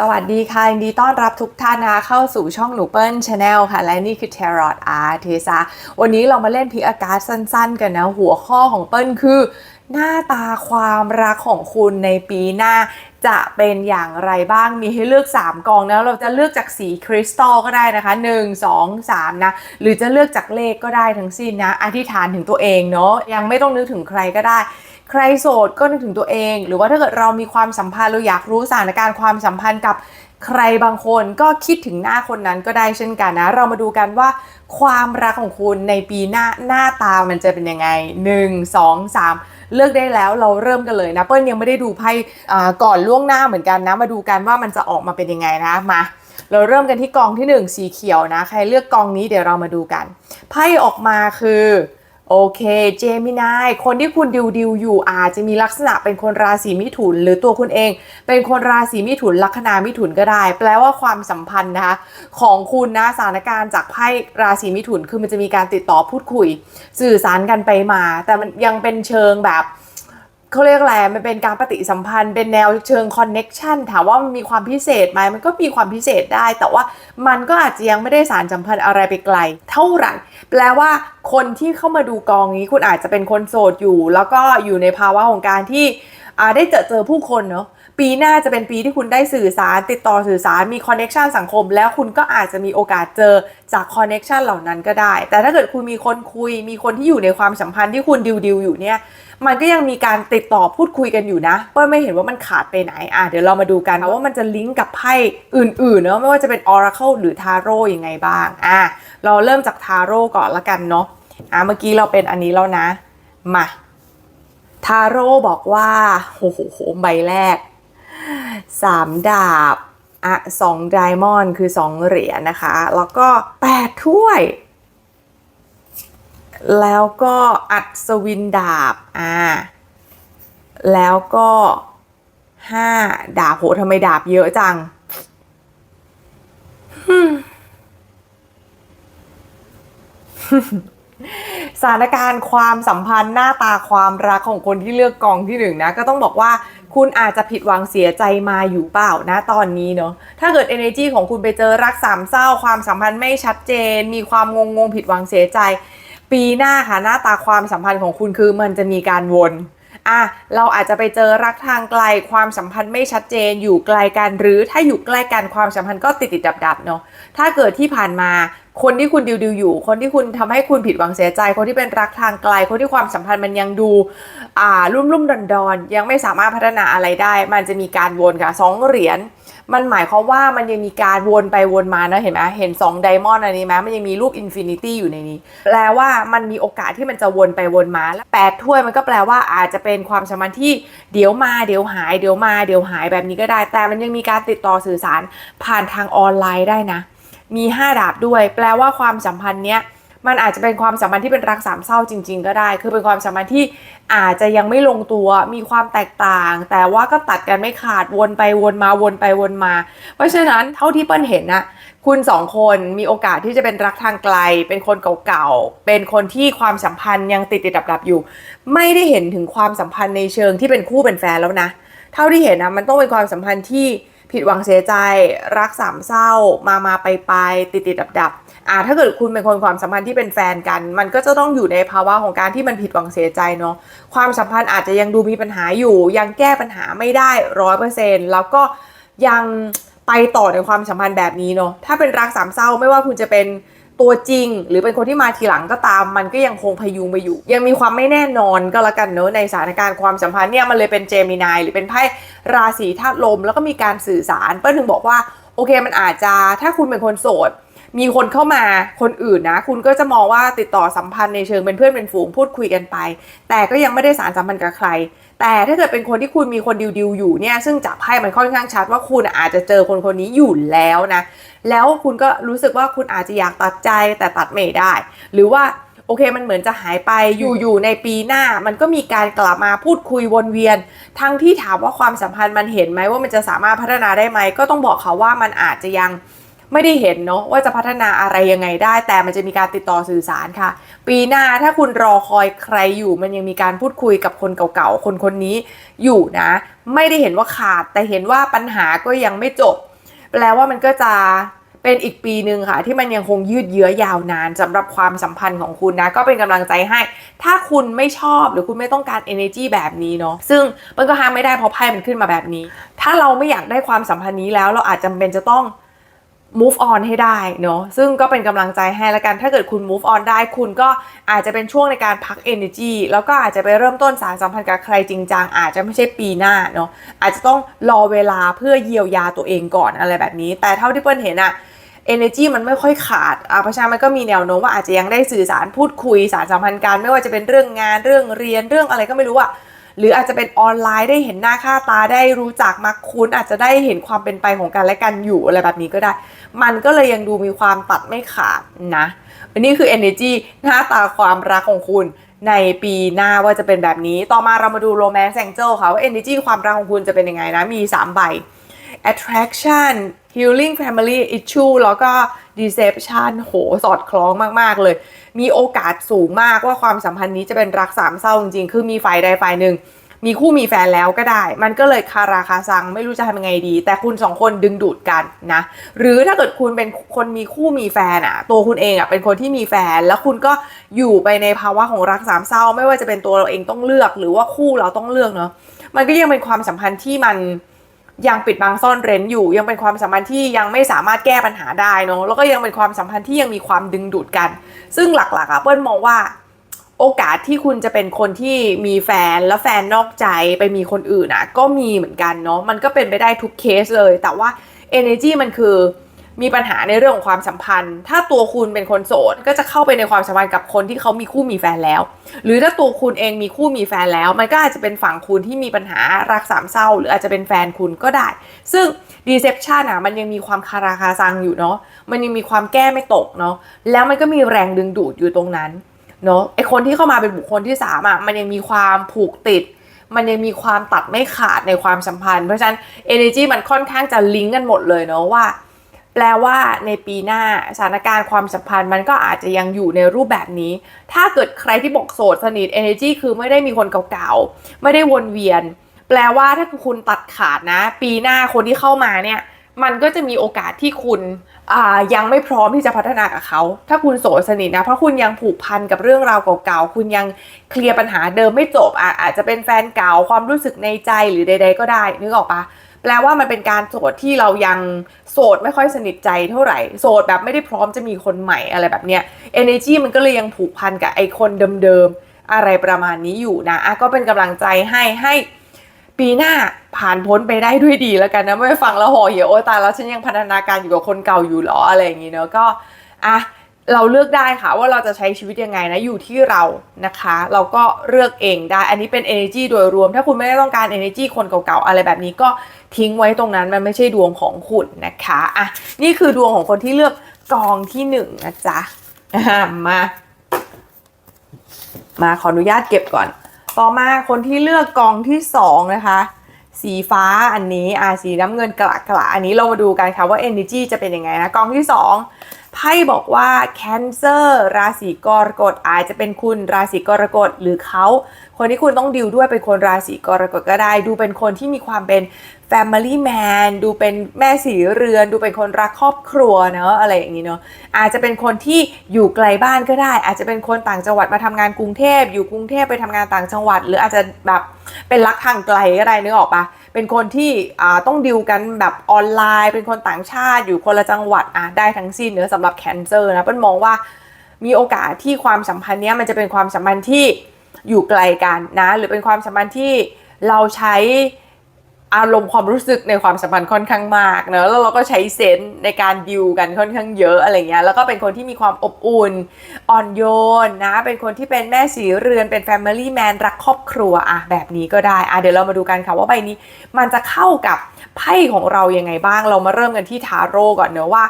สวัสดีค่ะยินดีต้อนรับทุกท่านนะคะเข้าสู่ช่องหนูเปิ้ลชาแนลค่ะ และนี่คือ Tarot Art เทซาวันนี้เรามาเล่นพิกอากาศสั้นๆ กันนะ หัวข้อของเปิ้ลคือ หน้าตาความรักของคุณในปีหน้าจะเป็นอย่างไรบ้างมีให้เลือก 3กองนะเราจะเลือกจากสีคริสตัลก็ได้นะคะ 1 2 3 นะ หรือจะเลือกจากเลขก็ได้ทั้งสิ้นนะ อธิษฐานถึงตัวเองเนาะยังไม่ต้องนึกถึงใครก็ได้ ใครโสดก็นึกถึงตัวเอง หรือว่าถ้าเกิดเรามีความสัมพันธ์เราอยากรู้สถานการณ์ความสัมพันธ์กับใครบางคนก็คิดถึงหน้าคนนั้นก็ได้เช่นกันนะ เรามาดูกันว่าความรักของคุณในปีหน้าหน้าตามันจะเป็นยังไง 1 2 3 เลือกได้แล้วเราเริ่มกันเลยนะ เปิ้ลยังไม่ได้ดูไพ่ก่อนล่วงหน้าเหมือนกันนะ มาดูกันว่ามันจะออกมาเป็นยังไงนะมาเราเริ่มกันที่กองที่ 1 สีเขียวนะ ใครเลือกกองนี้เดี๋ยวเรามาดูกัน ไพ่ออกมาคือ โอเค เจมินาย คนที่คุณดิวดิวอยู่อาจจะมีลักษณะเป็นคนราศีมิถุน หรือตัวคุณเอง เป็นคนราศีมิถุนลัคนามิถุนก็ได้ แปลว่าความสัมพันธ์นะคะของคุณนะสถานการณ์จากไพ่ราศีมิถุนคือมันจะมีการติดต่อพูดคุย สื่อสารกันไปมา แต่มันยังเป็นเชิงแบบ เขาเรียกอะไรมันเป็นการปฏิสัมพันธ์ เป็นแนวเชิงคอนเน็กชันถามว่ามันมีความพิเศษไหมมันก็มีความพิเศษได้ แต่ว่ามันก็อาจจะยังไม่ได้สารสัมพันธ์อะไรไปไกล เท่าไหร่ แปลว่าคนที่เข้ามาดูกองนี้คุณอาจจะเป็นคนโสดอยู่ แล้วก็อยู่ในภาวะของการที่อาได้เจอเจอผู้คนเนาะ ปีหน้าจะเป็นปีที่คุณได้สื่อสารติดต่อสื่อสารมีคอนเน็ชันสังคม แล้วคุณก็อาจจะมีโอกาสเจอจากคอนเน็ชันเหล่านั้นก็ได้ แต่ถ้าเกิดคุณมีคนคุย มีคนที่อยู่ในความสัมพันธ์ที่คุณดิวดิวอยู่เนี่ยมันก็ยังมีการติดต่อพูดคุยกันอยู่นะเปิ้ลไม่เห็นว่ามันขาดไปไหนอะเดี๋ยวเรามาดูกันว่ามันจะลิงก์กับไพ่อื่นๆเนาะไม่ว่าจะเป็น Oracle หรือ Tarot ยังไงบ้างอะเราเริ่มจาก Tarot ก่อนละกันเนาะอะเมื่อกี้เราเป็นอันนี้แล้วนะมาทาโร่บอกว่าโอ้โหใบแรก สามดาบอะสองไดมอนด์คือสองเหรียญนะคะ แล้วก็แปดถ้วย แล้วก็อัศวินดาบอ่าแล้วก็ห้าดาบโหทำไมดาบเยอะจังสถานการณ์ความสัมพันธ์หน้าตาความรักของคนที่เลือกกองที่หนึ่งนะ ก็ต้องบอกว่า คุณอาจจะผิดหวังเสียใจมาอยู่เปล่านะตอนนี้เนาะถ้าเกิด energy ของคุณไปเจอรักสามเศร้าความสัมพันธ์ไม่ชัดเจน มีความงงงผิดหวังเสียใจ ปีหน้าค่ะหน้าตาความสัมพันธ์ของคุณคือมันจะมีการวน อะเราอาจจะไปเจอรักทางไกลความสัมพันธ์ไม่ชัดเจนอยู่ไกลกันหรือถ้าอยู่ใกล้กันความสัมพันธ์ก็ติดติดดับดับเนาะถ้าเกิดที่ผ่านมาคนที่คุณดิวดิวอยู่ คนที่คุณทำให้คุณผิดหวังเสียใจ คนที่เป็นรักทางไกล คนที่ความสัมพันธ์มันยังดูอ่ารุ่มรุ่มดอนดอนๆยังไม่สามารถพัฒนาอะไรได้ มันจะมีการวนค่ะสองเหรียญ มันหมายความว่ามันยังมีการวนไปวนมานะเห็นไหมเห็น2ไดมอนด์อันนี้ไหมมันยังมีรูปอินฟินิตี้อยู่ในนี้แปลว่ามันมีโอกาสที่มันจะวนไปวนมาแล้วแปดถ้วยมันก็แปลว่าอาจจะเป็นความสัมพันธ์ที่เดี๋ยวมาเดี๋ยวหายเดี๋ยวมาเดี๋ยวหายแบบนี้ก็ได้ แต่มันยังมีการติดต่อสื่อสารผ่านทางออนไลน์ได้นะ มี 5 ดาบด้วย แปลว่าความสัมพันธ์เนี้ย มันอาจจะเป็นความสัมพันธ์ที่เป็นรักสามเศร้าจริง ๆ ก็ได้ คือเป็นความสัมพันธ์ที่อาจจะยังไม่ลงตัวมีความแตกต่าง แต่ว่าก็ตัดกันไม่ขาดวนไปวนมาวนไปวนมา เพราะฉะนั้นเท่าที่เปิ้ลเห็นนะคุณสองคนมีโอกาสที่จะเป็นรักทางไกล เป็นคนเก่าๆ เป็นคนที่ความสัมพันธ์ยังติดติดดับดับๆอยู่ ไม่ได้เห็นถึงความสัมพันธ์ในเชิงที่เป็นคู่เป็นแฟนแล้วนะ เท่าที่เห็นนะมันต้องเป็นความสัมพันธ์ที่ผิดหวังเสียใจ รักสามเศร้ามามาไปไปติดติดดับดับๆ อ่าถ้าเกิดคุณเป็นคนความสัมพันธ์ที่เป็นแฟนกัน มันก็จะต้องอยู่ในภาวะของการที่มันผิดหวังเสียใจเนาะความสัมพันธ์อาจจะยังดูมีปัญหาอยู่ ยังแก้ปัญหาไม่ได้ร้อยเปอร์เซ็นต์แล้วก็ยังไปต่อในความสัมพันธ์แบบนี้เนาะถ้าเป็นรักสามเศร้าไม่ว่าคุณจะเป็นตัวจริง หรือเป็นคนที่มาทีหลังก็ตาม มันก็ยังคงพยุงไปอยู่ ยังมีความไม่แน่นอนก็แล้วกันเนอะในสถานการณ์ความสัมพันธ์เนี่ยมันเลยเป็นเจมินายหรือเป็นไพ่ราศีธาตุลม แล้วก็มีการสื่อสารเปิ้ลถึงบอกว่าโอเคมันอาจจะถ้าคุณเป็นคนโสด มีคนเข้ามาคนอื่นนะ คุณก็จะมองว่าติดต่อสัมพันธ์ในเชิงเป็นเพื่อนเป็นฝูงพูดคุยกันไป แต่ก็ยังไม่ได้สารสัมพันธ์กับใคร แต่ถ้าเกิดเป็นคนที่คุณมีคนดิวดิวอยู่เนี่ยซึ่งจับไพ่มันค่อนข้างชัดว่าคุณอาจจะเจอคนคนนี้อยู่แล้วนะ แล้วคุณก็รู้สึกว่าคุณอาจจะอยากตัดใจแต่ตัดไม่ได้ หรือว่าโอเคมันเหมือนจะหายไปอยู่อยู่ในปีหน้า มันก็มีการกลับมาพูดคุยวนเวียน ทั้งที่ถามว่าความสัมพันธ์มันเห็นไหมว่ามันจะสามารถพัฒนาได้ไหมก็ต้องบอกเขาว่ามันอาจจะยัง ไม่ได้เห็นเนาะว่าจะพัฒนาอะไรยังไงได้ แต่มันจะมีการติดต่อสื่อสารค่ะ ปีหน้าถ้าคุณรอคอยใครอยู่ มันยังมีการพูดคุยกับคนเก่าๆ คนคนนี้อยู่นะ ไม่ได้เห็นว่าขาด แต่เห็นว่าปัญหาก็ยังไม่จบ แปลว่ามันก็จะเป็นอีกปีหนึ่งค่ะ ที่มันยังคงยืดเยื้อยาวนานสำหรับความสัมพันธ์ของคุณนะ ก็เป็นกำลังใจให้ ถ้าคุณไม่ชอบหรือคุณไม่ต้องการ energy แบบนี้เนาะซึ่งมันก็ห้ามไม่ได้เพราะไพ่มันขึ้นมาแบบนี้ ถ้าเราไม่อยากได้ความสัมพันธ์นี้แล้วเราอาจจำเป็นจะต้อง move on ให้ได้เนาะซึ่งก็เป็นกำลังใจให้ละกันถ้าเกิดคุณ move on ได้คุณก็อาจจะเป็นช่วงในการพัก energy แล้วก็อาจจะไปเริ่มต้นสารสัมพันธ์กับใครจริงจังอาจจะไม่ใช่ปีหน้าเนาะอาจจะต้องรอเวลาเพื่อเยียวยาตัวเองก่อนอะไรแบบนี้ แต่เท่าที่เปิ้ลเห็นอะ energy มันไม่ค่อยขาดอะเพราะฉะนั้นมันก็มีแนวโน้มว่าอาจจะยังได้สื่อสารพูดคุยสารสัมพันธ์กันไม่ว่าจะเป็นเรื่องงานเรื่องเรียนเรื่องอะไรก็ไม่รู้อะ หรืออาจจะเป็นออนไลน์ได้เห็นหน้าค่าตาได้รู้จักมักคุ้น อาจจะได้เห็นความเป็นไปของกันและกันอยู่อะไรแบบนี้ก็ได้ มันก็เลยยังดูมีความตัดไม่ขาดนะอันนี้คือ energy หน้าตาความรักของคุณในปีหน้าว่าจะเป็นแบบนี้ ต่อมาเรามาดูโรแมนต์แองเจิลค่ะว่า energy ความรักของคุณจะเป็นยังไงนะ มี 3 ใบ attraction healing family issue แล้วก็ deception โหสอดคล้องมาก ๆ เลย มีโอกาสสูงมากว่าความสัมพันธ์นี้จะเป็นรักสามเศร้าจริงๆ คือมีฝ่ายใดฝ่ายหนึ่ง มีคู่มีแฟนแล้วก็ได้ มันก็เลยคาราคาซังไม่รู้จะทำยังไงดี แต่คุณสองคนดึงดูดกันนะ หรือถ้าเกิดคุณเป็นคนมีคู่มีแฟนอะตัวคุณเองอะเป็นคนที่มีแฟน แล้วคุณก็อยู่ไปในภาวะของรักสามเศร้า ไม่ว่าจะเป็นตัวเราเองต้องเลือก หรือว่าคู่เราต้องเลือกเนาะ มันก็ยังเป็นความสัมพันธ์ที่มัน ยังปิดบังซ่อนเร้นอยู่ ยังเป็นความสัมพันธ์ที่ยังไม่สามารถแก้ปัญหาได้เนาะแล้วก็ยังเป็นความสัมพันธ์ที่ยังมีความดึงดูดกัน ซึ่งหลักๆอะเปิ้ลมองว่าโอกาสที่คุณจะเป็นคนที่มีแฟนแล้วแฟนนอกใจไปมีคนอื่นอะก็มีเหมือนกันเนาะมันก็เป็นไปได้ทุกเคสเลย แต่ว่า energy มันคือ มีปัญหาในเรื่องของความสัมพันธ์ ถ้าตัวคุณเป็นคนโสดก็จะเข้าไปในความสัมพันธ์กับคนที่เขามีคู่มีแฟนแล้ว หรือถ้าตัวคุณเองมีคู่มีแฟนแล้ว มันก็อาจจะเป็นฝั่งคุณที่มีปัญหารักสามเศร้า หรืออาจจะเป็นแฟนคุณก็ได้ ซึ่ง deception อะมันยังมีความคาราคาซังอยู่เนาะมันยังมีความแก้ไม่ตกเนาะแล้วมันก็มีแรงดึงดูดอยู่ตรงนั้นเนาะไอคนที่เข้ามาเป็นบุคคลที่สามอะมันยังมีความผูกติดมันยังมีความตัดไม่ขาดในความสัมพันธ์ เพราะฉะนั้น energy มันค่อนข้างจะลิงก์กันหมดเลยเนาะว่า แปลว่าในปีหน้าสถานการณ์ความสัมพันธ์มันก็อาจจะยังอยู่ในรูปแบบนี้ ถ้าเกิดใครที่บอกโสดสนิท energy คือไม่ได้มีคนเก่าๆ ไม่ได้วนเวียน แปลว่าถ้าคุณตัดขาดนะ ปีหน้าคนที่เข้ามาเนี่ยมันก็จะมีโอกาสที่คุณยังไม่พร้อมที่จะพัฒนากับเขา ถ้าคุณโสดสนิทนะ เพราะคุณยังผูกพันกับเรื่องราวเก่าๆ คุณยังเคลียร์ปัญหาเดิมไม่จบออาจจะเป็นแฟนเก่าความรู้สึกในใจหรือใด ๆ ก็ได้นึกออกปะ แปลว่ามันเป็นการโสดที่เรายังโสดไม่ค่อยสนิทใจเท่าไหร่ โสดแบบไม่ได้พร้อมจะมีคนใหม่อะไรแบบเนี้ย energy มันก็เลยยังผูกพันกับไอคนเดิมๆ อะไรประมาณนี้อยู่นะอะก็เป็นกำลังใจให้ให้ปีหน้าผ่านพ้นไปได้ด้วยดีแล้วกันนะ ไม่ฟังแล้วห่อเหี่ยวโอ้ยตายแล้วฉันยังพัฒนาการอยู่กับคนเก่าอยู่หรออะไรอย่างงี้เนาะก็อะ เราเลือกได้ค่ะว่าเราจะใช้ชีวิตยังไงนะอยู่ที่เรานะคะ เราก็เลือกเองได้ อันนี้เป็น energy โดยรวม ถ้าคุณไม่ได้ต้องการ energy คนเก่าๆ อะไรแบบนี้ก็ทิ้งไว้ตรงนั้นมันไม่ใช่ดวงของคุณนะคะอะนี่คือดวงของคนที่เลือกกองที่หนึ่งนะจ๊ะมามาขออนุญาตเก็บก่อน ต่อมาคนที่เลือกกองที่สองนะคะ สีฟ้าอันนี้อ่าสีน้ำเงินกระกระอันนี้เรามาดูกันค่ะว่า energy จะเป็นยังไงนะกองที่สอง ไพ่บอกว่าแคนเซอร์ราศีกรกฎอาจจะเป็นคุณราศีกรกฎหรือเขา คนที่คุณต้องดิวด้วยเป็นคนราศีกรกฎก็ได้ ดูเป็นคนที่มีความเป็น Family Man ดูเป็นแม่สีเรือน ดูเป็นคนรักครอบครัวเนอะอะไรอย่างนี้เนอะอาจจะเป็นคนที่อยู่ไกลบ้านก็ได้ อาจจะเป็นคนต่างจังหวัดมาทำงานกรุงเทพอยู่กรุงเทพไปทำงานต่างจังหวัด หรืออาจจะแบบเป็นรักทางไกลก็ได้นึกออกปะเป็นคนที่ต้องดิวกันแบบออนไลน์ เป็นคนต่างชาติอยู่คนละจังหวัดอะได้ทั้งสิ้นเนื้อสำหรับแคนเซอร์นะเปิ้ลมองว่ามีโอกาสที่ความสัมพันธ์เนี้ยมันจะเป็นความสัมพันธ์ที่ อยู่ไกลกันนะ หรือเป็นความสัมพันธ์ที่เราใช้อารมณ์ความรู้สึกในความสัมพันธ์ค่อนข้างมากเนอะแล้วเราก็ใช้เซนส์ในการดิวกันค่อนข้างเยอะอะไรเงี้ยแล้วก็เป็นคนที่มีความอบอุ่นอ่อนโยนนะ เป็นคนที่เป็นแม่สีเรือนเป็น Family Man รักครอบครัวอะแบบนี้ก็ได้อะเดี๋ยวเรามาดูกันค่ะว่าใบนี้มันจะเข้ากับไพ่ของเรายังไงบ้าง เรามาเริ่มกันที่ทาโร่ก่อนเนอะว่า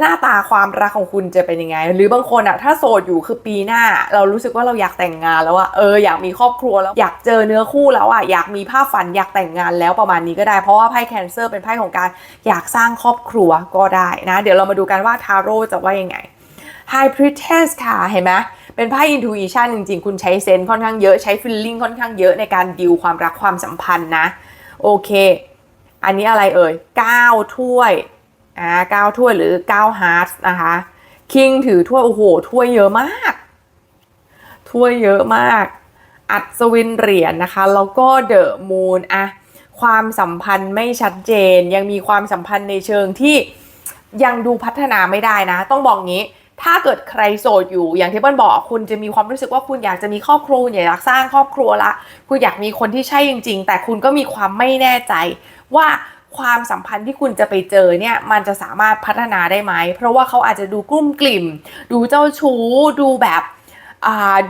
หน้าตาความรักของคุณจะเป็นยังไง หรือบางคนอะถ้าโสดอยู่คือปีหน้า เรารู้สึกว่าเราอยากแต่งงานแล้วอะเอออยากมีครอบครัวแล้วอยากเจอเนื้อคู่แล้วอะอยากมีภาพฝันอยากแต่งงานแล้วประมาณนี้ก็ได้เพราะว่าไพ่แคนเซอร์เป็นไพ่ของการอยากสร้างครอบครัวก็ได้นะ เดี๋ยวเรามาดูกันว่าทาโร่จะว่ายังไง High Priestess ค่ะเห็นไหมเป็นไพ่ intuition จริงๆ คุณใช้เซนส์ค่อนข้างเยอะใช้ feeling ค่อนข้างเยอะในการดิวความรักความสัมพันธ์นะ โอเค อันนี้อะไรเอ่ย9ถ้วย อ่าเก้าถ้วยหรือเก้าฮาร์ทนะคะคิงถือถ้วยโอ้โหถ้วยเยอะมาก ถ้วยเยอะมาก อัศวินเหรียญนะคะ แล้วก็เดอะมูนอะความสัมพันธ์ไม่ชัดเจน ยังมีความสัมพันธ์ในเชิงที่ยังดูพัฒนาไม่ได้นะ ต้องบอกงี้ ถ้าเกิดใครโสดอยู่ อย่างที่เปิ้ลบอกคุณจะมีความรู้สึกว่าคุณอยากจะมีครอบครัวอยากสร้างครอบครัวละ คุณอยากมีคนที่ใช่จริง ๆ แต่คุณก็มีความไม่แน่ใจว่า ความสัมพันธ์ที่คุณจะไปเจอเนี่ยมันจะสามารถพัฒนาได้ไหม เพราะว่าเขาอาจจะดูกลุ้มกลิ่ม ดูเจ้าชู้ ดูแบบ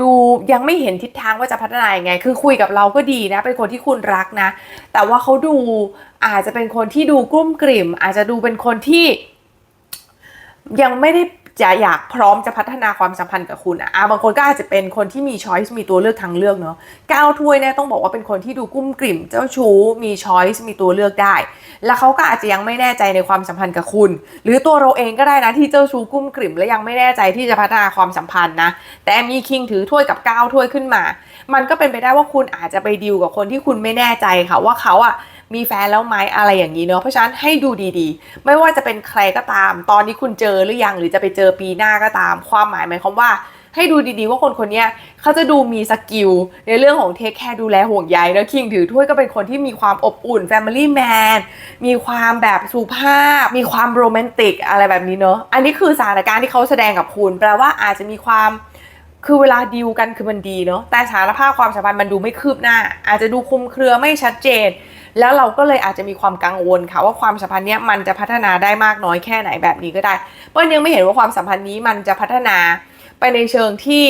ดูยังไม่เห็นทิศทางว่าจะพัฒนายังไง คือคุยกับเราก็ดีนะ เป็นคนที่คุณรักนะ แต่ว่าเขาดูอาจจะเป็นคนที่ดูกลุ้มกลิ่ม อาจจะดูเป็นคนที่ยังไม่ได้ จะอยากพร้อมจะพัฒนาความสัมพันธ์กับคุณอะบางคนก็อาจจะเป็นคนที่มีช้อยส์มีตัวเลือกทางเลือกเนาะก้าวถ้วยเนี่ยต้องบอกว่าเป็นคนที่ดูกุ้มกลิ่มเจ้าชู้มีช้อยส์มีตัวเลือกได้ แล้วเขาก็อาจจะยังไม่แน่ใจในความสัมพันธ์กับคุณ หรือตัวเราเองก็ได้นะที่เจ้าชู้กุ้มกลิ่มและยังไม่แน่ใจที่จะพัฒนาความสัมพันธ์นะแต่มีคิงถือถ้วยกับก้าวถ้วยขึ้นมา มันก็เป็นไปได้ว่าคุณอาจจะไปดีลกับคนที่คุณไม่แน่ใจค่ะว่าเขาอะ มีแฟนแล้วไหมอะไรอย่างนี้เนาะเพราะฉะนั้นให้ดูดีๆ ไม่ว่าจะเป็นใครก็ตาม ตอนนี้คุณเจอหรือยังหรือจะไปเจอปีหน้าก็ตาม ความหมายหมายความว่าให้ดูดีๆว่าคนคนนี้เขาจะดูมีสกิลในเรื่องของเทคแคร์ดูแลห่วงใยแล้วคิงถือถ้วยก็เป็นคนที่มีความอบอุ่น Family Man มีความแบบสุภาพ มีความโรแมนติกอะไรแบบนี้เนาะอันนี้คือสถานการณ์ที่เขาแสดงกับคุณ แปลว่าอาจจะมีความ คือเวลาดีลกันคือมันดีเนาะแต่สารภาพความสัมพันธ์มันดูไม่คืบหน้า อาจจะดูคุมเครือไม่ชัดเจน แล้วเราก็เลยอาจจะมีความกังวลค่ะว่าความสัมพันธ์เนี้ยมันจะพัฒนาได้มากน้อยแค่ไหนแบบนี้ก็ได้เปิ้ลยังไม่เห็นว่าความสัมพันธ์นี้มันจะพัฒนาไปในเชิงที่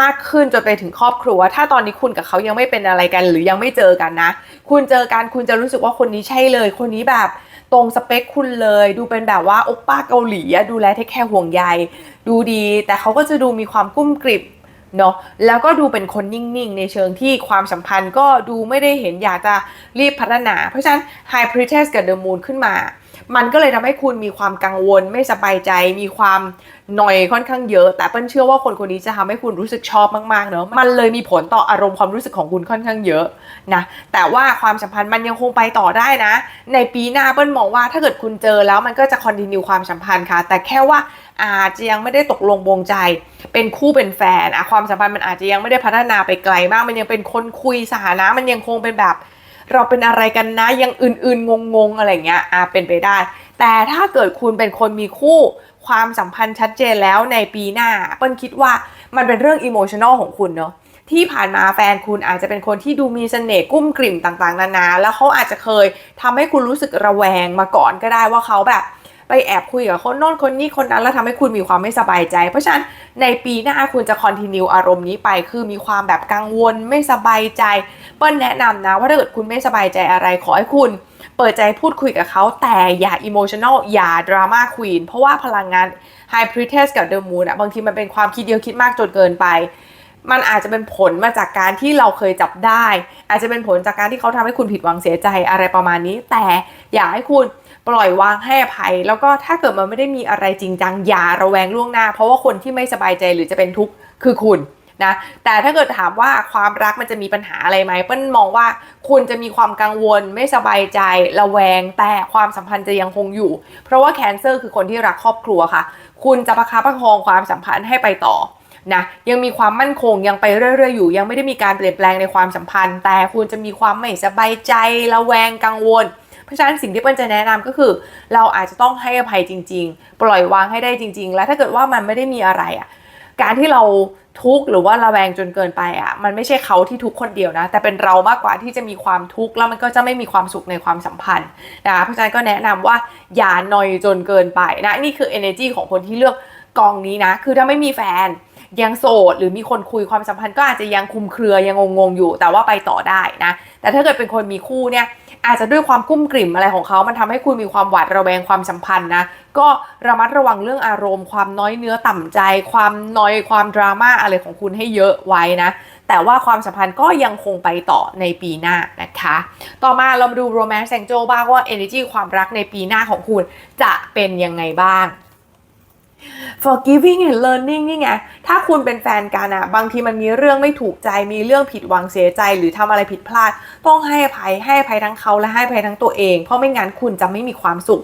มากขึ้นจนไปถึงครอบครัว ถ้าตอนนี้คุณกับเขายังไม่เป็นอะไรกัน หรือยังไม่เจอกันนะ คุณเจอกันคุณจะรู้สึกว่าคนนี้ใช่เลย คนนี้แบบ ตรงสเปคคุณเลย ดูเป็นแบบว่าโอปป้าเกาหลีดูแลเทคแคร์ห่วงใยดูดี แต่เขาก็จะดูมีความกุ้มกริบเนาะแล้วก็ดูเป็นคนนิ่ง ๆ ในเชิงที่ความสัมพันธ์ก็ดูไม่ได้เห็นอยากจะรีบพัฒนา เพราะฉะนั้น High Priestess กับ The Moon ขึ้นมา มันก็เลยทำให้คุณมีความกังวลไม่สบายใจ มีความหน่อยค่อนข้างเยอะ แต่เปิ้ลเชื่อว่าคนคนนี้จะทำให้คุณรู้สึกชอบมากๆเนาะมันเลยมีผลต่ออารมณ์ความรู้สึกของคุณค่อนข้างเยอะนะแต่ว่าความสัมพันธ์มันยังคงไปต่อได้นะ ในปีหน้าเปิ้ลมองว่าถ้าเกิดคุณเจอแล้วมันก็จะคอนติเนียความสัมพันธ์ค่ะ แต่แค่ว่าอาจจะยังไม่ได้ตกลงบงใจ เป็นคู่เป็นแฟนอะความสัมพันธ์มันอาจจะยังไม่ได้พัฒนาไปไกลมาก มันยังเป็นคนคุยสถานะ มันยังคงเป็นแบบ เราเป็นอะไรกันนะยังอื่นๆงงๆอะไรเงี้ยอะเป็นไปได้ แต่ถ้าเกิดคุณเป็นคนมีคู่ความสัมพันธ์ชัดเจนแล้วในปีหน้าเปิ้ลคิดว่ามันเป็นเรื่องอิโมชันอลของคุณเนาะที่ผ่านมาแฟนคุณอาจจะเป็นคนที่ดูมีเสน่ห์กุ้มกลิ่มต่างๆ นานา แล้วเขาอาจจะเคยทำให้คุณรู้สึกระแวงมาก่อนก็ได้ว่าเขาแบบ ไปแอบคุยกับคนโน้นคนนี้คนนั้นแล้วทำให้คุณมีความไม่สบายใจ เพราะฉะนั้นในปีหน้าคุณจะคอนติเนียอารมณ์นี้ไป คือมีความแบบกังวลไม่สบายใจ เปิ้ลแนะนำนะว่าถ้าเกิดคุณไม่สบายใจอะไรขอให้คุณเปิดใจพูดคุยกับเขาแต่อย่าอิโมชัน a ลอย่าดราม่าควีนเพราะว่าพลังงาน High Priestess กับ The Moon อะบางทีมันเป็นความคิดเดียวคิดมากจนเกินไป มันอาจจะเป็นผลมาจากการที่เราเคยจับได้ อาจจะเป็นผลจากการที่เขาทำให้คุณผิดหวังเสียใจอะไรประมาณนี้ แต่อยากให้คุณปล่อยวางให้อภัย แล้วก็ถ้าเกิดมันไม่ได้มีอะไรจริงจังอย่าระแวงล่วงหน้า เพราะว่าคนที่ไม่สบายใจหรือจะเป็นทุกข์คือคุณนะแต่ถ้าเกิดถามว่าความรักมันจะมีปัญหาอะไรไหมเปิ้ลมองว่าคุณจะมีความกังวลไม่สบายใจระแวง แต่ความสัมพันธ์จะยังคงอยู่ เพราะว่าแคนเซอร์คือคนที่รักครอบครัวค่ะ คุณจะประคับประคองความสัมพันธ์ให้ไปต่อ นะยังมีความมั่นคงยังไปเรื่อยๆอยู่ ยังไม่ได้มีการเปลี่ยนแปลงในความสัมพันธ์ แต่คุณจะมีความไม่สบายใจระแวงกังวล เพราะฉะนั้นสิ่งที่เปิ้ลจะแนะนำก็คือ เราอาจจะต้องให้อภัยจริง ๆ ปล่อยวางให้ได้จริง ๆ แล้วถ้าเกิดว่ามันไม่ได้มีอะไรอะการที่เราทุกข์หรือว่าระแวงจนเกินไปอะมันไม่ใช่เขาที่ทุกข์คนเดียวนะ แต่เป็นเรามากกว่าที่จะมีความทุกข์แล้วมันก็จะไม่มีความสุขในความสัมพันธ์นะคะเพราะฉะนั้นก็แนะนำว่าอย่านอยจนเกินไปนะนี่คือ energy ของคนที่เลือกกองนี้นะ คือถ้าไม่มีแฟน ยังโสดหรือมีคนคุยความสัมพันธ์ก็อาจจะยังคุมเครือยังงงๆอยู่ แต่ว่าไปต่อได้นะแต่ถ้าเกิดเป็นคนมีคู่เนี่ยอาจจะด้วยความกุ้มกลิ่มอะไรของเขา มันทำให้คุณมีความหวาดระแวงความสัมพันธ์นะ ก็ระมัดระวังเรื่องอารมณ์ ความน้อยเนื้อต่ำใจ ความน้อยความดราม่าอะไรของคุณให้เยอะไว้นะ แต่ว่าความสัมพันธ์ก็ยังคงไปต่อในปีหน้านะคะ ต่อมาเรามาดู romance angel บ้างว่า energy ความรักในปีหน้าของคุณจะเป็นยังไงบ้าง forgiving and learning นี่ไง ถ้าคุณเป็นแฟนกันอะบางทีมันมีเรื่องไม่ถูกใจ มีเรื่องผิดหวังเสียใจ หรือทำอะไรผิดพลาด ต้องให้อภัย ให้อภัยทั้งเขาและให้อภัยทั้งตัวเอง เพราะไม่งั้นคุณจะไม่มีความสุข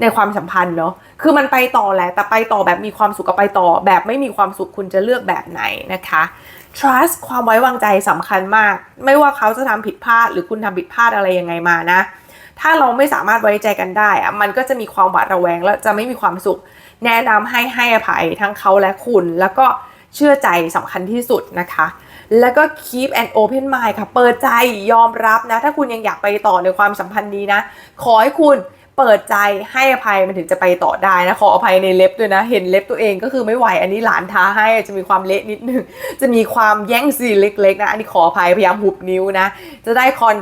ในความสัมพันธ์เนาะ คือมันไปต่อแหละ แต่ไปต่อแบบมีความสุขกับไปต่อ แบบไม่มีความสุขคุณจะเลือกแบบไหนนะคะ trust ความไว้วางใจสำคัญมาก ไม่ว่าเขาจะทำผิดพลาด หรือคุณทำผิดพลาดอะไรยังไงมานะ ถ้าเราไม่สามารถไว้ใจกันได้อะมันก็จะมีความหวาดระแวง และจะไม่มีความสุข แนะนำให้ให้อภัยทั้งเขาและคุณ แล้วก็เชื่อใจสำคัญที่สุดนะคะ แล้วก็ keep an open mind ค่ะ เปิดใจยอมรับนะ ถ้าคุณยังอยากไปต่อในความสัมพันธ์นี้นะ ขอให้คุณเปิดใจให้อภัยมันถึงจะไปต่อได้นะขออภัยในเล็บด้วยนะ เห็นเล็บตัวเองก็คือไม่ไหวอันนี้หลานท้าให้จะมีความเละนิดนึง จะมีความแย่งซีเล็กๆนะ อันนี้ขออภัยพยายามหุบนิ้วนะ จะได้คอน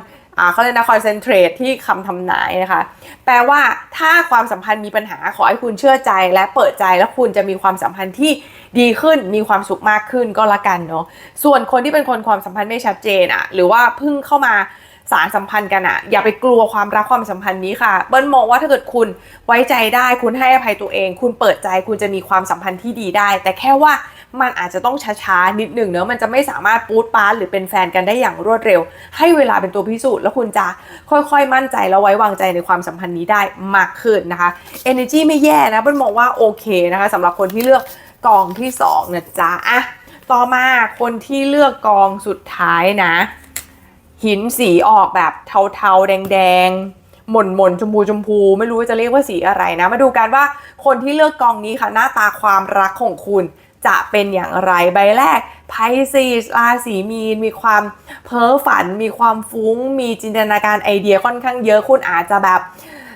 เขาเรียกนะคอนเซนเทรตที่คำทำนายนะคะ แปลว่าถ้าความสัมพันธ์มีปัญหาขอให้คุณเชื่อใจ และเปิดใจแล้วคุณจะมีความสัมพันธ์ที่ดีขึ้นมีความสุขมากขึ้นก็แล้วกันเนาะส่วนคนที่เป็นคนความสัมพันธ์ไม่ชัดเจนอะหรือว่าเพิ่งเข้ามาสารสัมพันธ์กันอะอย่าไปกลัวความรักความสัมพันธ์นี้ค่ะเบิ้ลมองว่าถ้าเกิดคุณไว้ใจได้คุณให้อภัยตัวเอง คุณเปิดใจคุณจะมีความสัมพันธ์ที่ดีได้ แต่แค่ว่า มันอาจจะต้องช้าๆนิดหนึ่งเนอะมันจะไม่สามารถปูดปาร์หรือเป็นแฟนกันได้อย่างรวดเร็ว ให้เวลาเป็นตัวพิสูจน์แล้วคุณจะค่อยๆมั่นใจแล้วไว้วางใจในความสัมพันธ์นี้ได้มากขึ้นนะคะ energy ไม่แย่นะเบิ้ลมองว่าโอเคนะคะสำหรับคนที่เลือกกองที่2นะจ๊ะอะต่อมาคนที่เลือกกองสุดท้ายนะ หินสีออกแบบเทาๆ แดงๆ หม่นหม่นๆชมพูชมพูไม่รู้ว่าจะเรียกว่าสีอะไรนะ มาดูกันว่าคนที่เลือกกองนี้ค่ะหน้าตาความรักของคุณ จะเป็นอย่างไรใบแรกไพซีสราศีมีนมีความเพ้อฝัน มีความฟุ้ง มีจินตนาการไอเดียค่อนข้างเยอะคุณอาจจะแบบ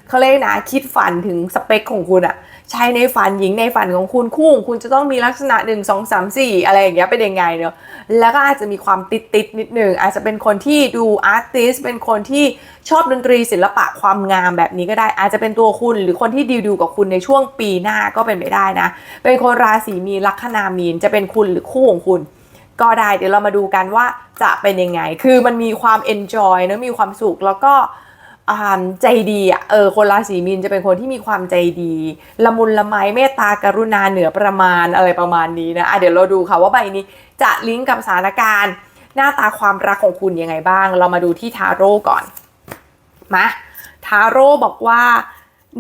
เขาเรียกนะคิดฝันถึงสเปคของคุณอะ ชายในฝันหญิงในฝันของคุณคู่ของคุณจะต้องมีลักษณะ 1 2 3 4 อะไรอย่างเงี้ยเป็นยังไงเนาะแล้วก็อาจจะมีความติดติดนิดหนึ่งอาจจะเป็นคนที่ดูอาร์ติสเป็นคนที่ชอบดนตรีศิลปะความงามแบบนี้ก็ได้ อาจจะเป็นตัวคุณหรือคนที่ดีลดูกับคุณในช่วงปีหน้าก็เป็นไปได้นะ เป็นคนราศีมีลัคนามีนจะเป็นคุณหรือคู่ของคุณก็ได้เดี๋ยวเรามาดูกันว่าจะเป็นยังไง คือมันมีความ enjoy นะมีความสุขแล้วก็ ใจดีอะเออคนราศีมีนจะเป็นคนที่มีความใจดี ละมุนละไมเมตตากรุณาเหนือประมาณอะไรประมาณนี้นะอะเดี๋ยวเราดูค่ะว่าใบนี้จะลิงก์กับสถานการณ์ หน้าตาความรักของคุณยังไงบ้าง เรามาดูที่ทาโร่ก่อนมาทาโร่บอกว่า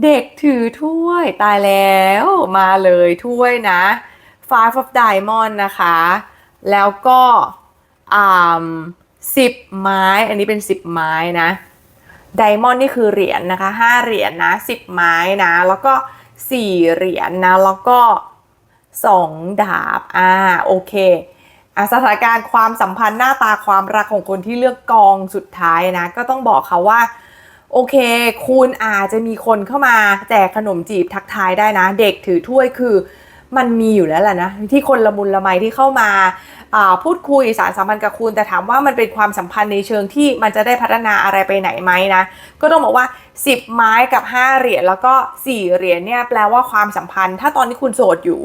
เด็กถือถ้วยตายแล้วมาเลยถ้วยนะ Five of Diamond นะคะ แล้วก็อ่าสิบไม้ อันนี้เป็นสิบไม้นะ ไดมอนด์นี่คือเหรียญนะคะห้าเหรียญนะสิบไม้นะ แล้วก็สี่เหรียญนะ แล้วก็สองดาบ อ่า โอเคอะสถานการณ์ความสัมพันธ์หน้าตาความรักของคนที่เลือกกองสุดท้ายนะ ก็ต้องบอกเขาว่า โอเค คุณอาจจะมีคนเข้ามาแจกขนมจีบทักทายได้นะ เด็กถือถ้วยคือมันมีอยู่แล้วแหละนะที่คนละมุนละไมที่เข้ามาอ่า พูดคุยสารสัมพันธ์กับคุณ แต่ถามว่ามันเป็นความสัมพันธ์ในเชิงที่มันจะได้พัฒนาอะไรไปไหนไหมนะ ก็ต้องบอกว่า 10 ไม้กับ 5 เหรียญแล้วก็ 4 เหรียญเนี่ยแปลว่าความสัมพันธ์ ถ้าตอนนี้คุณโสดอยู่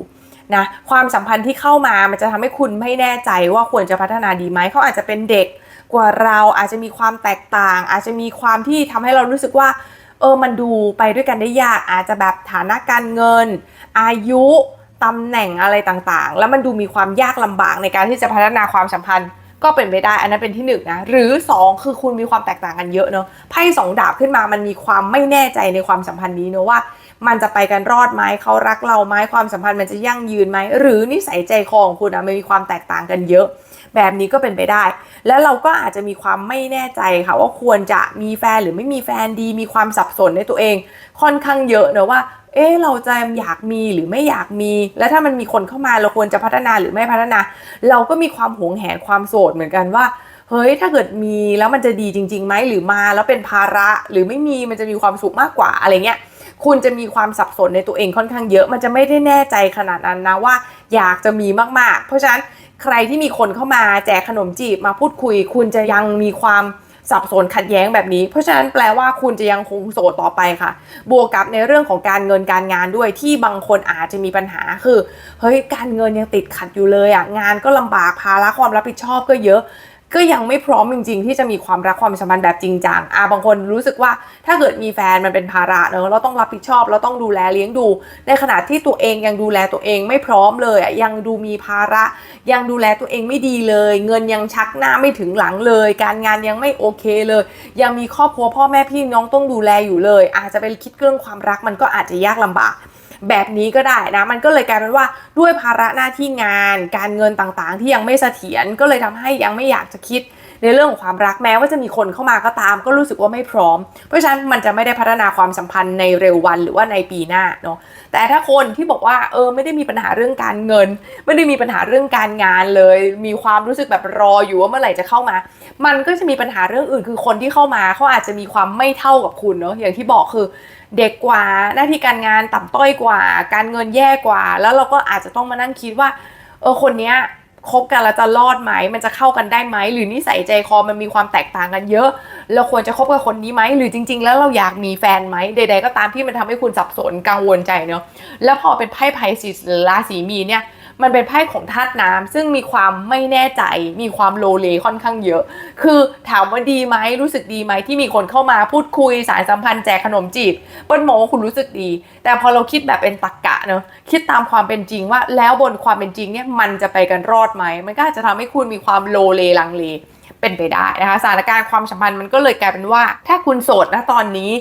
นะความสัมพันธ์ที่เข้ามามันจะทำให้คุณไม่แน่ใจว่าควรจะพัฒนาดีไหมเขาอาจจะเป็นเด็กกว่าเราอาจจะมีความแตกต่าง อาจจะมีความที่ทำให้เรารู้สึกว่าเออมันดูไปด้วยกันได้ยากอาจจะแบบฐานะการเงิน อายุ ตำแหน่งอะไรต่างๆ แล้วมันดูมีความยากลำบากในการที่จะพัฒนาความสัมพันธ์ก็เป็นไปได้อันนั้นเป็นที่หนึ่งนะหรือสองคือคุณมีความแตกต่างกันเยอะเนอะไพ่สองดาบขึ้นมามันมีความไม่แน่ใจในความสัมพันธ์นี้เนอะว่า มันจะไปกันรอดไหมเขารักเราไหมความสัมพันธ์มันจะยั่งยืนไหมหรือนิสัยใจคอของคุณอะมันมีความแตกต่างกันเยอะ แบบนี้ก็เป็นไปได้ แล้วเราก็อาจจะมีความไม่แน่ใจค่ะว่าควรจะมีแฟนหรือไม่มีแฟนดี มีความสับสนในตัวเอง ค่อนข้างเยอะเนอะว่า เอ๊เราจะอยากมีหรือไม่อยากมี แล้วถ้ามันมีคนเข้ามาเราควรจะพัฒนาหรือไม่พัฒนา เราก็มีความหวงแหนความโสดเหมือนกันว่าเฮ้ยถ้าเกิดมีแล้วมันจะดีจริงๆไหมหรือมาแล้วเป็นภาระหรือไม่มีมันจะมีความสุขมากกว่าอะไรเงี้ยคุณจะมีความสับสนในตัวเองค่อนข้างเยอะ มันจะไม่ได้แน่ใจขนาดนั้นนะว่า อยากจะมีมากๆ เพราะฉะนั้นใครที่มีคนเข้ามาแจกขนมจีบมาพูดคุย คุณจะยังมีความ สับสนขัดแย้งแบบนี้ เพราะฉะนั้นแปลว่าคุณจะยังคงโสดต่อไปค่ะ บวกกับในเรื่องของการเงินการงานด้วยที่บางคนอาจจะมีปัญหาคือเฮ้ยการเงินยังติดขัดอยู่เลยอะงานก็ลำบากภาระความรับผิดชอบก็เยอะ ก็ยังไม่พร้อมจริง ๆ ที่จะมีความรักความสัมพันธ์แบบจริงจังอ่าบางคนรู้สึกว่าถ้าเกิดมีแฟนมันเป็นภาระเนอะเราต้องรับผิดชอบเราต้องดูแลเลี้ยงดู ในขณะที่ตัวเองยังดูแลตัวเองไม่พร้อมเลยอะยังดูมีภาระ ยังดูแลตัวเองไม่ดีเลย เงินยังชักหน้าไม่ถึงหลังเลย การงานยังไม่โอเคเลย ยังมีครอบครัวพ่อแม่พี่น้องต้องดูแลอยู่เลย อาจจะไปคิดเรื่องความรักมันก็อาจจะยากลำบาก แบบนี้ก็ได้นะ มันก็เลยกลายเป็นว่าด้วยภาระหน้าที่งาน การเงินต่างๆ ที่ยังไม่เสถียรก็เลยทำให้ยังไม่อยากจะคิด ในเรื่องของความรักแม้ว่าจะมีคนเข้ามาก็ตาม ก็รู้สึกว่าไม่พร้อม เพราะฉะนั้นมันจะไม่ได้พัฒนาความสัมพันธ์ในเร็ววันหรือว่าในปีหน้าเนาะแต่ถ้าคนที่บอกว่าเออไม่ได้มีปัญหาเรื่องการเงิน ไม่ได้มีปัญหาเรื่องการงานเลย มีความรู้สึกแบบรออยู่ว่าเมื่อไหร่จะเข้ามา มันก็จะมีปัญหาเรื่องอื่น คือคนที่เข้ามาเขาอาจจะมีความไม่เท่ากับคุณเนาะอย่างที่บอกคือเด็กกว่าหน้าที่การงานต่ำต้อยกว่า การเงินแย่กว่า แล้วเราก็อาจจะต้องมานั่งคิดว่าเออคนเนี้ย คบกันแล้วจะรอดไหม มันจะเข้ากันได้ไหม หรือนิสัยใจคอมันมีความแตกต่างกันเยอะ เราควรจะคบกับคนนี้ไหม หรือจริง ๆ แล้วเราอยากมีแฟนไหม ใด ๆ ก็ตามที่มันทำให้คุณสับสนกังวลใจเนาะ แล้วพอเป็นไพ่ไพ่สีราศีมีเนี่ย มันเป็นไพ่ของธาตุน้ำซึ่งมีความไม่แน่ใจ มีความโลเลค่อนข้างเยอะ คือถามว่าดีไหมรู้สึกดีไหมที่มีคนเข้ามาพูดคุยสายสัมพันธ์แจกขนมจีบเปิ้ลโมคุณรู้สึกดี แต่พอเราคิดแบบเป็นตรกกะเนอะคิดตามความเป็นจริงว่าแล้วบนความเป็นจริงเนี่ยมันจะไปกันรอดไหมมันก็อาจจะทำให้คุณมีความโลเลลังเลเป็นไปได้นะคะสถานการณ์ความสัมพันธ์มันก็เลยกลายเป็นว่า ถ้าคุณโสดนะตอนนี้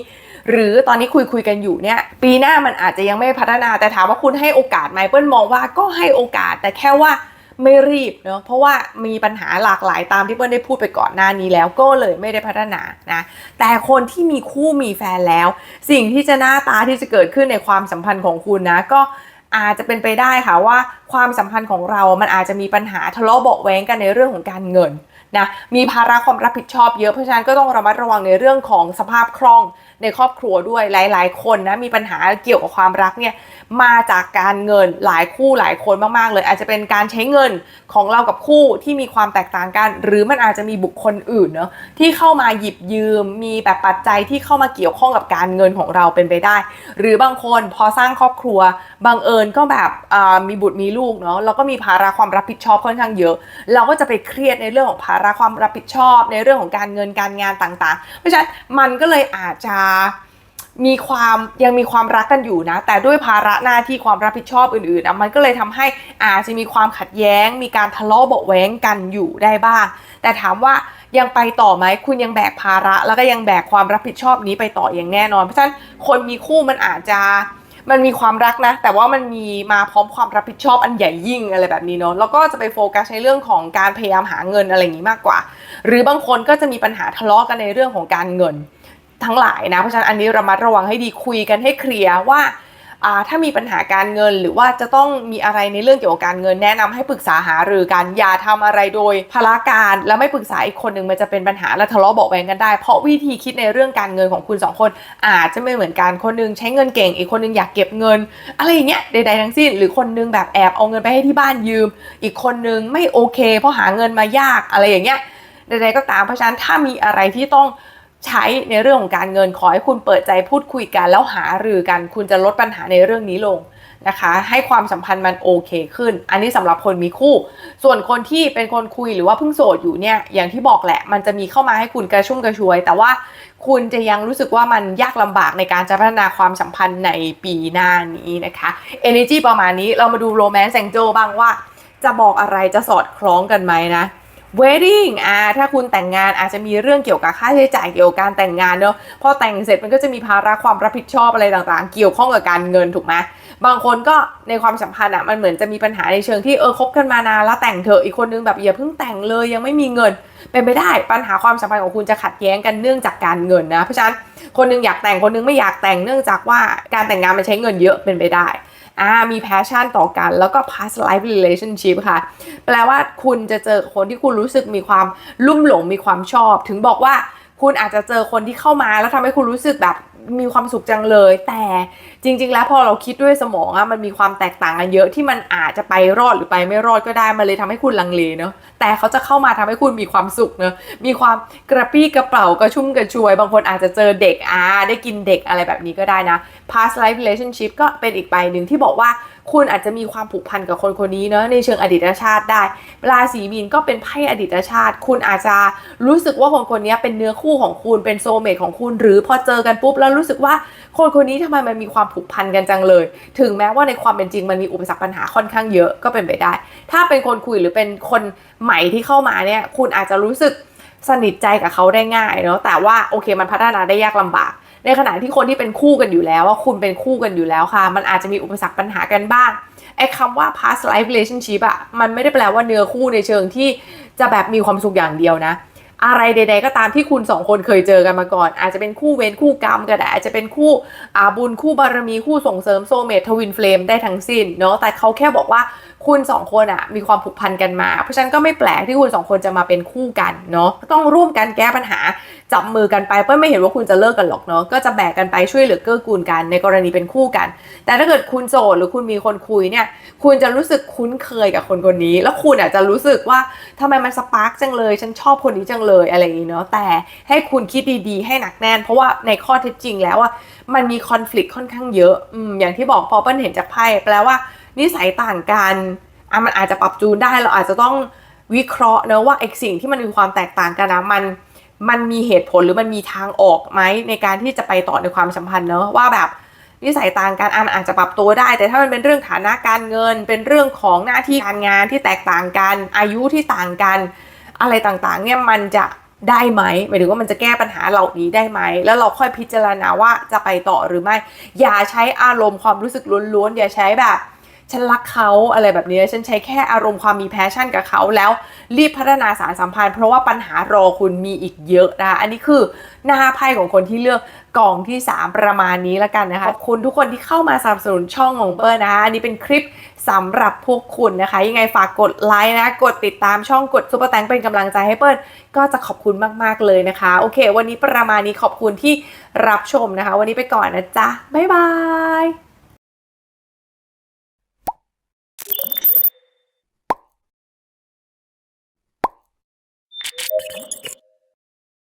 หรือตอนนี้คุยคุยกันอยู่เนี่ยปีหน้ามันอาจจะยังไม่พัฒนาแต่ถามว่าคุณให้โอกาสไหมเปิ้ลมองว่าก็ให้โอกาสแต่แค่ว่าไม่รีบเนาะเพราะว่ามีปัญหาหลากหลายตามที่เปิ้ลได้พูดไปก่อนหน้านี้แล้วก็เลยไม่ได้พัฒนานะแต่คนที่มีคู่มีแฟนแล้ว สิ่งที่จะหน้าตาที่จะเกิดขึ้นในความสัมพันธ์ของคุณนะก็อาจจะเป็นไปได้ค่ะว่าความสัมพันธ์ของเรา มันอาจจะมีปัญหาทะเลาะเบาะแว้งกันในเรื่องของการเงินนะมีภาระความรับผิดชอบเยอะเพราะฉะนั้นก็ต้องระมัดระวังในเรื่องของสภาพคล่อง ในครอบครัวด้วยหลาย ๆ คนนะมีปัญหาเกี่ยวกับความรักเนี่ย มาจากการเงินหลายคู่หลายคนมากๆ เลย อาจจะเป็นการใช้เงินของเรากับคู่ที่มีความแตกต่างกัน หรือมันอาจจะมีบุคคลอื่นเนาะที่เข้ามาหยิบยืม มีแบบปัจจัยที่เข้ามาเกี่ยวข้องกับการเงินของเราเป็นไปได้ หรือบางคนพอสร้างครอบครัวบังเอิญก็แบบมีบุตรมีลูกเนาะแล้วก็มีภาระความรับผิดชอบค่อนข้างเยอะ เราก็จะไปเครียดในเรื่องของภาระความรับผิดชอบ ในเรื่องของการเงินการงานต่างๆ เพราะฉะนั้นมันก็เลยอาจจะ มีความยังมีความรักกันอยู่นะ แต่ด้วยภาระหน้าที่ความรับผิดชอบอื่นๆอะมันก็เลยทำให้อาจจะมีความขัดแย้ง มีการทะเลาะเบาะแวงกันอยู่ได้บ้าง แต่ถามว่ายังไปต่อไหมคุณยังแบกภาระ แล้วก็ยังแบกความรับผิดชอบนี้ไปต่ออย่างแน่นอน เพราะฉะนั้นคนมีคู่มันอาจจะมันมีความรักนะ แต่ว่ามันมีมาพร้อมความรับผิดชอบอันใหญ่ยิ่งอะไรแบบนี้เนาะแล้วก็จะไปโฟกัสในเรื่องของการพยายามหาเงินอะไรอย่างนี้มากกว่า หรือบางคนก็จะมีปัญหาทะเลาะกันในเรื่องของการเงิน ทั้งหลายนะ เพราะฉะนั้นอันนี้ระมัดระวังให้ดีคุยกันให้เคลียร์ว่าถ้ามีปัญหาการเงินหรือว่าจะต้องมีอะไรในเรื่องเกี่ยวกับการเงินแนะนำให้ปรึกษาหารือกันอย่าทำอะไรโดยพละการ แล้วไม่ปรึกษาอีกคนหนึ่งมันจะเป็นปัญหาและทะเลาะเบาะแวงกันได้ เพราะวิธีคิดในเรื่องการเงินของคุณสองคน อาจจะไม่เหมือนกันคนนึงใช้เงินเก่งอีกคนนึงอยากเก็บเงิน อะไรอย่างเงี้ยใดๆทั้งสิ้น หรือคนนึงแบบแอบเอาเงินไปให้ที่บ้านยืม อีกคนนึงไม่โอเค เพราะหาเงินมายากอะไรอย่างเงี้ยใดๆก็ตามเพราะฉะนั้นถ้ามีอะไรที่ต้อง ใช้ในเรื่องของการเงินขอให้คุณเปิดใจพูดคุยกันแล้วหารือกัน คุณจะลดปัญหาในเรื่องนี้ลงนะคะ ให้ความสัมพันธ์มันโอเคขึ้น อันนี้สำหรับคนมีคู่ ส่วนคนที่เป็นคนคุยหรือว่าเพิ่งโสดอยู่เนี่ยอย่างที่บอกแหละ มันจะมีเข้ามาให้คุณกระชุ่มกระชวย แต่ว่าคุณจะยังรู้สึกว่ามันยากลำบากในการจะพัฒนาความสัมพันธ์ในปีหน้านี้นะคะ Energy ประมาณนี้เรามาดู Romance Angel บ้างว่า จะบอกอะไรจะสอดคล้องกันไหมนะ wedding อ่าถ้าคุณแต่งงานอาจจะมีเรื่องเกี่ยวกับค่าใช้จ่ายเกี่ยวกับการแต่งงานเนอะพอแต่งเสร็จมันก็จะมีภาระความรับผิดชอบอะไรต่างๆ เกี่ยวข้องกับการเงินถูกไหมบางคนก็ในความสัมพันธ์อะมันเหมือนจะมีปัญหาในเชิงที่เออคบกันมานานแล้วแต่งเถอะอีกคนนึงแบบอย่าเพิ่งแต่งเลยยังไม่มีเงิน เป็นไปได้ปัญหาความสัมพันธ์ของคุณจะขัดแย้งกันเนื่องจากการเงินนะเพราะฉะนั้นคนนึงอยากแต่งคนนึงไม่อยากแต่งเนื่องจากว่าการแต่งงานมันใช้เงินเยอะเป็นไปได้ อ่ามีแพชชั่นต่อกัน แล้วก็ past life relationship ค่ะ แปลว่าคุณจะเจอคนที่คุณรู้สึกมีความลุ่มหลงมีความชอบ ถึงบอกว่าคุณอาจจะเจอคนที่เข้ามาแล้วทำให้คุณรู้สึกแบบ มีความสุขจังเลย แต่จริง ๆ แล้วพอเราคิดด้วยสมองอะมันมีความแตกต่างกันเยอะที่มันอาจจะไปรอดหรือไปไม่รอดก็ได้มันเลยทำให้คุณลังเลเนาะแต่เขาจะเข้ามาทำให้คุณมีความสุขเนาะมีความกระปี้กระเป๋ากระชุ่มกระชวย บางคนอาจจะเจอเด็กอ่าได้กินเด็กอะไรแบบนี้ก็ได้นะ past life relationship ก็เป็นอีกใบหนึ่งที่บอกว่า คุณอาจจะมีความผูกพันกับคนคนนี้เนอะในเชิงอดีตชาติได้ ราศีมีนก็เป็นไพ่อดีตชาติ คุณอาจจะรู้สึกว่าคนคนนี้เป็นเนื้อคู่ของคุณเป็นโซเมทของคุณ หรือพอเจอกันปุ๊บแล้วรู้สึกว่าคนคนนี้ทำไมมันมีความผูกพันกันจังเลย ถึงแม้ว่าในความเป็นจริงมันมีอุปสรรคปัญหาค่อนข้างเยอะก็เป็นไปได้ ถ้าเป็นคนคุยหรือเป็นคนใหม่ที่เข้ามาเนี่ยคุณอาจจะรู้สึกสนิทใจกับเขาได้ง่ายเนาะแต่ว่าโอเคมันพัฒนาได้ยากลำบาก ในขณะที่คนที่เป็นคู่กันอยู่แล้วว่าคุณเป็นคู่กันอยู่แล้วค่ะ มันอาจจะมีอุปสรรคปัญหากันบ้างไอ้คำว่า past life relationship อะมันไม่ได้แปลว่าเนื้อคู่ในเชิงที่จะแบบมีความสุขอย่างเดียวนะอะไรใด ๆ ก็ตามที่คุณสองคนเคยเจอกันมาก่อน อาจจะเป็นคู่เวรคู่กรรมก็ได้อาจจะเป็นคู่อาบุญคู่บารมีคู่ส่งเสริมโซเมททวินเฟลมได้ทั้งสิ้นเนาะแต่เขาแค่บอกว่า คุณสองคนอะมีความผูกพันกันมา เพราะฉะนั้นก็ไม่แปลกที่คุณสองคนจะมาเป็นคู่กันเนาะต้องร่วมกันแก้ปัญหาจับมือกันไปเพื่อไม่เห็นว่าคุณจะเลิกกันหรอกเนาะก็จะแบกกันไปช่วยเหลือเกื้อกูลกันในกรณีเป็นคู่กัน แต่ถ้าเกิดคุณโสดหรือคุณมีคนคุยเนี่ย คุณจะรู้สึกคุ้นเคยกับคนคนนี้ แล้วคุณอาจจะรู้สึกว่าทำไมมันสปาร์กจังเลย ฉันชอบคนนี้จังเลยอะไรอย่างนี้เนาะแต่ให้คุณคิดดีๆ ให้หนักแน่น เพราะว่าในข้อเท็จจริงแล้วอะมันมีคอน FLICT ค่อนข้างเยอะอืมอย่างที่บอกพอเปิ้ลเห็นจากไพ่แปลว่า นิสัยต่างกันอะมันอาจจะปรับจูนได้เราอาจจะต้องวิเคราะห์เนอะว่าไอ้สิ่งที่มันมีความแตกต่างกันนะมันมันมีเหตุผลหรือมันมีทางออกไหมในการที่จะไปต่อในความสัมพันธ์เนอะว่าแบบนิสัยต่างกันอะมันอาจจะปรับตัวได้ แต่ถ้ามันเป็นเรื่องฐานะการเงิน เป็นเรื่องของหน้าที่การงานที่แตกต่างกัน อายุที่ต่างกัน อะไรต่างๆเนี่ยมันจะได้ไหมหมายถึงว่ามันจะแก้ปัญหาเหล่านี้ได้ไหม แล้วเราค่อยพิจารณาว่าจะไปต่อหรือไม่ อย่าใช้อารมณ์ความรู้สึกล้วนๆอย่าใช้แบบ ฉันรักเขาอะไรแบบนี้ ฉันใช้แค่อารมณ์ความมีแพชชั่นกับเขาแล้วรีบพัฒนาสารสัมพันธ์เพราะว่าปัญหารอคุณมีอีกเยอะนะอันนี้คือหน้าไพ่ของคนที่เลือกกล่องที่ 3 ประมาณนี้แล้วกันนะคะขอบคุณทุกคนที่เข้ามาสนับสนุนช่องของเปิ้ลนะคะ อันนี้เป็นคลิปสำหรับพวกคุณนะคะ ยังไงฝากกดไลค์นะ กดติดตามช่องกดซุปเปอร์แตงเป็นกำลังใจให้เปิ้ลก็จะขอบคุณมาก ๆ เลยนะคะ โอเค วันนี้ประมาณนี้ขอบคุณที่รับชมนะคะ วันนี้ไปก่อนนะจ๊ะบ๊ายบาย